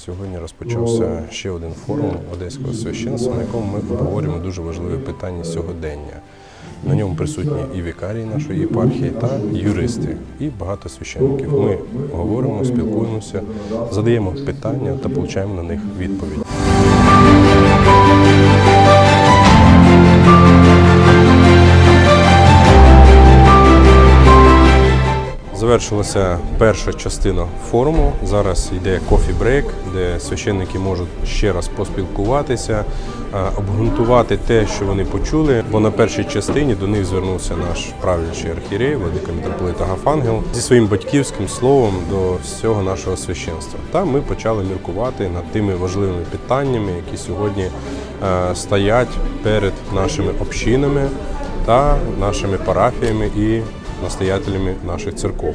сьогодні розпочався ще один форум Одеського священства, на якому ми обговорюємо дуже важливі питання сьогодення. На ньому присутні і вікарії нашої єпархії та юристи, і багато священників. Ми говоримо, спілкуємося, задаємо питання та получаємо на них відповідь. Завершилася перша частина форуму. Зараз йде кофі-брейк, де священники можуть ще раз поспілкуватися, е, обґрунтувати те, що вони почули. Бо на першій частині до них звернувся наш правлячий архієрей, владика митрополит Агафангел, зі своїм батьківським словом до всього нашого священства. Та ми почали міркувати над тими важливими питаннями, які сьогодні е, стоять перед нашими общинами та нашими парафіями і настоятелями наших церков.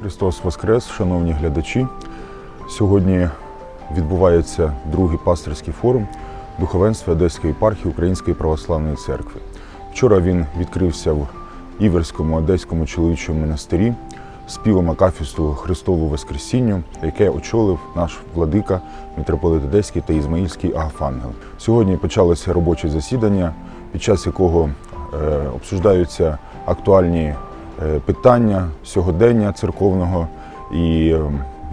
Христос Воскрес, шановні глядачі. Сьогодні відбувається другий пастирський форум духовенства Одеської єпархії Української православної церкви. Вчора він відкрився в Іверському Одеському чоловічому монастирі співом Акафісту Христову Воскресінню, яке очолив наш владика, митрополит Одеський та Ізмаїльський Агафангел. Сьогодні почалося робоче засідання, під час якого е, обсуждаються актуальні е, питання сьогодення церковного і е,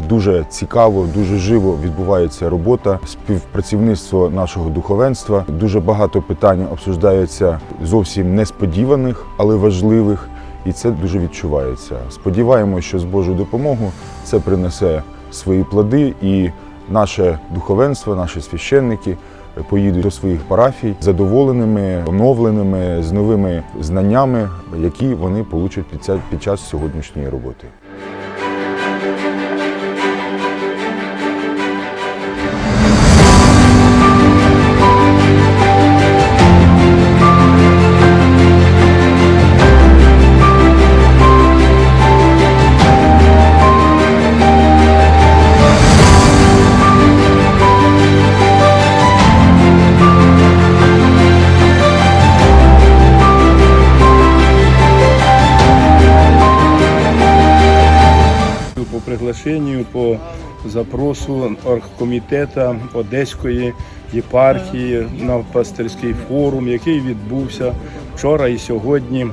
дуже цікаво, дуже живо відбувається робота, співпрацівництво нашого духовенства. Дуже багато питань обсуждається зовсім несподіваних, але важливих, і це дуже відчувається. Сподіваємося, що з Божою допомогою це принесе свої плоди, і наше духовенство, наші священники поїдуть до своїх парафій задоволеними, оновленими, з новими знаннями, які вони получать під час сьогоднішньої роботи. Приглашенню, по запросу оргкомітету Одеської єпархії на пастирський форум, який відбувся вчора і сьогодні,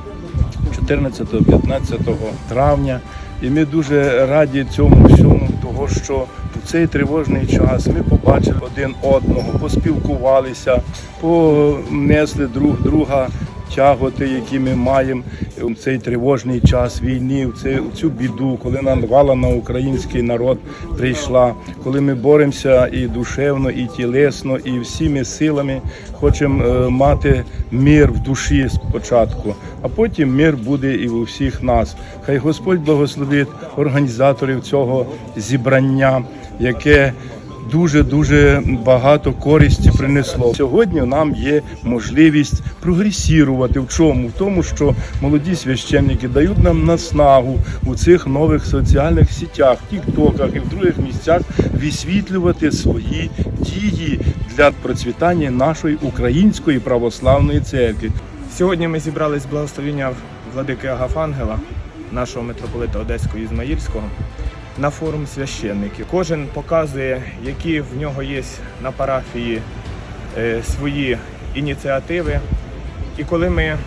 14-15 травня. І ми дуже раді цьому всьому, того що в цей тривожний час ми побачили один одного, поспілкувалися, понесли друг друга тяготи, які ми маємо в цей тривожний час війни, цей- в цю біду, коли навала на український народ прийшла, коли ми боремося і душевно, і тілесно, і всіми силами хочемо е, мати мир в душі спочатку, а потім мир буде і у всіх нас. Хай Господь благословить організаторів цього зібрання, яке дуже дуже багато користі принесло. Сьогодні нам є можливість прогресірувати в чому? В тому, що молоді священники дають нам наснагу у цих нових соціальних сітях, тіктоках і в других місцях висвітлювати свої дії для процвітання нашої української православної церкви. Сьогодні ми зібрались з благословіння владики Агафангела, нашого митрополита Одеського і Ізмаїльського, на форум священників. Кожен показує, які в нього є на парафії е, свої ініціативи. І коли ми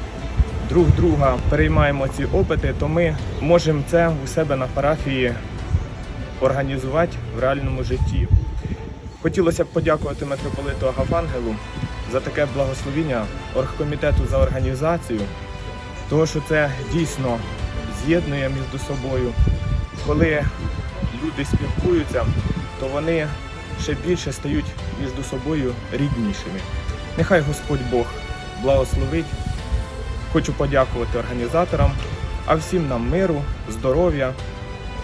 друг друга переймаємо ці опити, то ми можемо це у себе на парафії організувати в реальному житті. Хотілося б подякувати митрополиту Агафангелу за таке благословіння оргкомітету за організацію, тому що це дійсно з'єднує між собою. Коли люди спілкуються, то вони ще більше стають між собою ріднішими. Нехай Господь Бог благословить. Хочу подякувати організаторам, а всім нам миру, здоров'я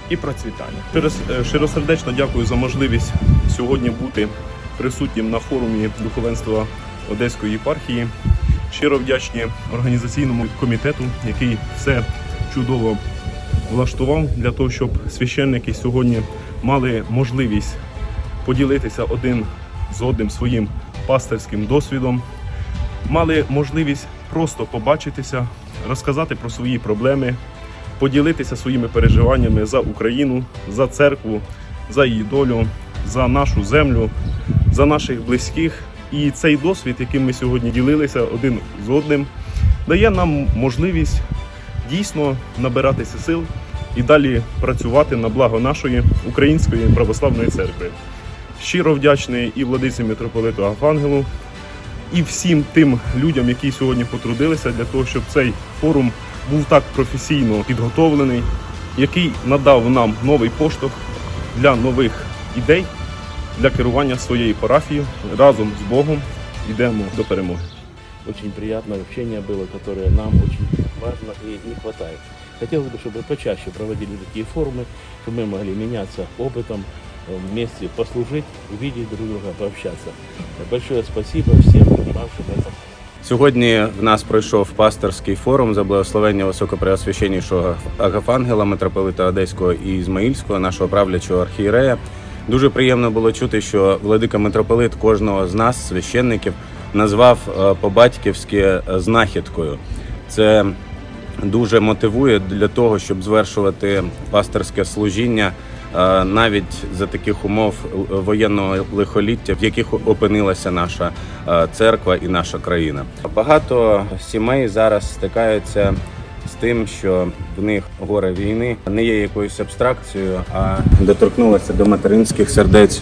і процвітання. Щирос- Щиросердечно дякую за можливість сьогодні бути присутнім на форумі духовенства Одеської єпархії. Щиро вдячні організаційному комітету, який все чудово влаштував для того, щоб священники сьогодні мали можливість поділитися один з одним своїм пастирським досвідом, мали можливість просто побачитися, розказати про свої проблеми, поділитися своїми переживаннями за Україну, за церкву, за її долю, за нашу землю, за наших близьких. І цей досвід, яким ми сьогодні ділилися один з одним, дає нам можливість дійсно набиратися сил і далі працювати на благо нашої української православної церкви. Щиро вдячний і владиці митрополиту Агафангелу, і всім тим людям, які сьогодні потрудилися для того, щоб цей форум був так професійно підготовлений, який надав нам новий поштовх для нових ідей для керування своєю парафією разом з Богом йдемо до перемоги. Очень приятное общение было, которое нам очень важно и не хватает. Хотелось бы, чтобы почаще проводили такие форумы, чтобы мы могли меняться опытом, э, вместе послужить, увидеть друг друга, пообщаться. Большое спасибо всем принимавшим это. Сьогодні в нас пройшов пасторський форум за благословення високопреосвященнішого Агафангела, митрополита Одеського і Ізмаїльського, нашого правлячого архієрея. Дуже приємно було чути, що владика митрополит кожного з нас, священників, назвав е, по-батьківськи е, знахідкою. Це дуже мотивує для того, щоб звершувати пасторське служіння е, навіть за таких умов воєнного лихоліття, в яких опинилася наша е, церква і наша країна. Багато сімей зараз стикаються з тим, що в них горе війни не є якоюсь абстракцією, а доторкнулося до материнських сердець.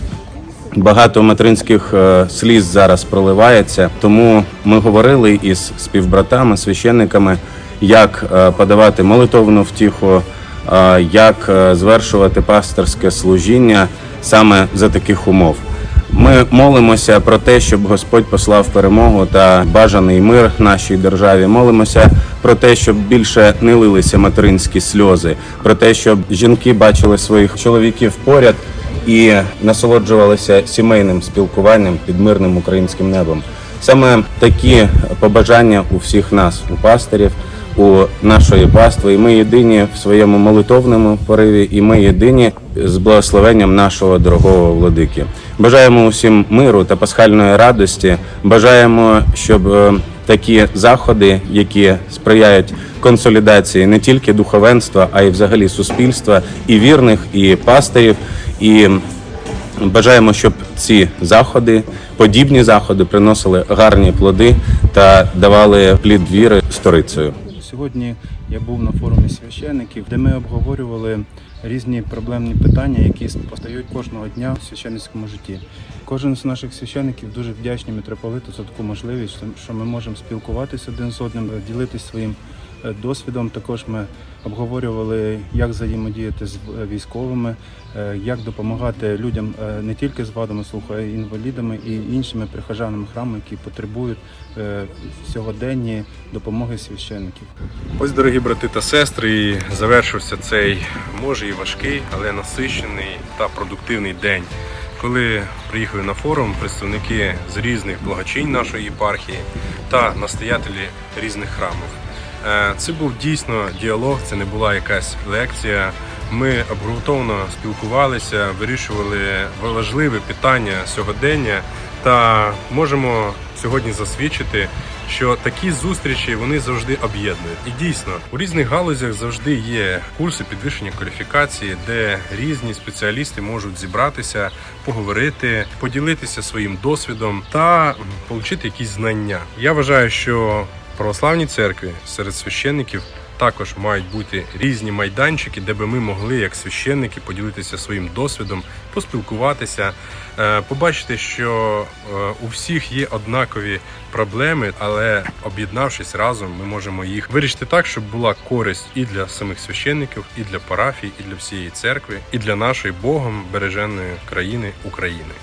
Багато материнських е, сліз зараз проливається, тому ми говорили із співбратами, священниками, як е, подавати молитовну втіху, е, як е, звершувати пасторське служіння саме за таких умов. Ми молимося про те, щоб Господь послав перемогу та бажаний мир нашій державі. Молимося про те, щоб більше не лилися материнські сльози, про те, щоб жінки бачили своїх чоловіків поряд і насолоджувалися сімейним спілкуванням під мирним українським небом. Саме такі побажання у всіх нас, у пастирів, у нашої пастви. І ми єдині в своєму молитовному пориві, і ми єдині з благословенням нашого дорогого владики. Бажаємо усім миру та пасхальної радості. Бажаємо, щоб е, такі заходи, які сприяють консолідації не тільки духовенства, а й взагалі суспільства, і вірних, і пастирів, і Бажаємо, щоб ці заходи, подібні заходи, приносили гарні плоди та давали плід віри сторицею. Сьогодні я був на форумі священників, де ми обговорювали різні проблемні питання, які постають кожного дня в священницькому житті. Кожен з наших священників дуже вдячний митрополиту за таку можливість, що ми можемо спілкуватися один з одним, ділитися своїм досвідом. Також ми обговорювали, як взаємодіяти з е, військовими, е, як допомагати людям е, не тільки з вадами слуху, а й інвалідами і іншими прихожанами храму, які потребують е, сьогоденні допомоги священників. Ось, дорогі брати та сестри, і завершився цей може і важкий, але насичений та продуктивний день. Коли приїхали на форум представники з різних благочинь нашої єпархії та настоятелі різних храмів. Е, Це був дійсно діалог, це не була якась лекція. Ми обґрунтовано спілкувалися, вирішували важливі питання сьогодення та можемо сьогодні засвідчити, що такі зустрічі вони завжди об'єднують. І дійсно у різних галузях завжди є курси підвищення кваліфікації, де різні спеціалісти можуть зібратися, поговорити, поділитися своїм досвідом та отримати якісь знання. Я вважаю, що в православній церкві серед священників також мають бути різні майданчики, де би ми могли, як священники, поділитися своїм досвідом, поспілкуватися, е, побачити, що е, у всіх є однакові проблеми, але об'єднавшись разом, ми можемо їх вирішити так, щоб була користь і для самих священників, і для парафій, і для всієї церкви, і для нашої Богом береженої країни України.